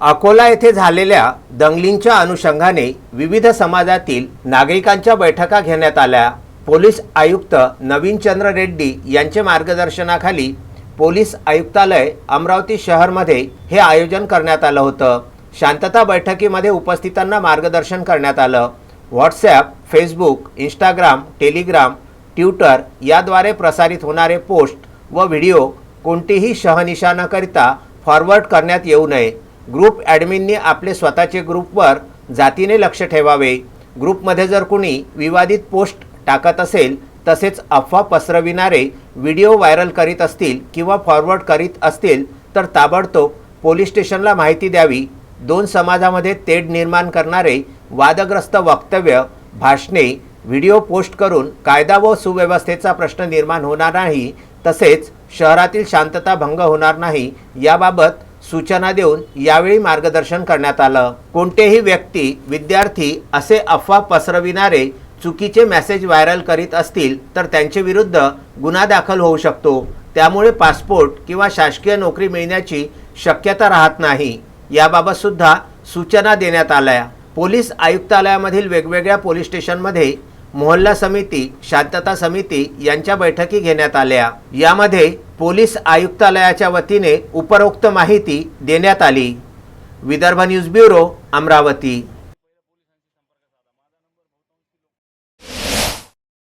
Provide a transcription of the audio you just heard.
अकोला येथे झालेल्या दंगलींच्या अनुषंगाने विविध समाजातील नागरिकांच्या बैठका घेण्यात आल्या. पोलीस आयुक्त नवीन चंद्र रेड्डी यांच्या मार्गदर्शनाखाली पोलीस आयुक्तालय अमरावती शहरमध्ये हे आयोजन करण्यात आलं होतं. शांतता बैठकीमध्ये उपस्थितांना मार्गदर्शन करण्यात आलं. WhatsApp Facebook Instagram Telegram Twitter याद्वारे प्रसारित होणारे पोस्ट व व्हिडिओ कोणतीही शहनिशा न फॉरवर्ड करण्यात येऊ नये. ग्रुप ॲडमिननी आपले स्वतःचे ग्रुपवर जातीने लक्ष ठेवावे. ग्रुपमध्ये जर कुणी विवादित पोस्ट टाकत असेल तसेच अफवा पसरविणारे व्हिडिओ व्हायरल करीत असतील किंवा फॉरवर्ड करीत असतील तर ताबडतोब पोलीस स्टेशनला माहिती द्यावी. दोन समाजामध्ये तेढ निर्माण करणारे वादग्रस्त वक्तव्य भाषणे व्हिडिओ पोस्ट करून कायदा व सुव्यवस्थेचा प्रश्न निर्माण होणार नाही तसेच शहरातील शांतता भंग होणार नाही याबाबत सूचना देऊन यावेळी मार्गदर्शन करण्यात आलं. कोणतेही व्यक्ती विद्यार्थी असे अफवा पसरविणारे चुकीचे मेसेज व्हायरल करीत असतील तर त्यांचे विरुद्ध गुन्हा दाखल होऊ शकतो. त्यामुळे पासपोर्ट किंवा शासकीय नोकरी मिळण्याची शक्यता राहत नाही. याबाबत सुद्धा सूचना देण्यात आल्या. पोलीस आयुक्तालयामधील वेगवेगळ्या पोलीस स्टेशनमध्ये मोहल्ला समिती शांतता समिती यांच्या बैठकी घेण्यात आल्या. यामध्ये पोलीस आयुक्तालयाच्या वतीने उपरोक्त माहिती देण्यात आली. Vidarbha news bureau Amravati.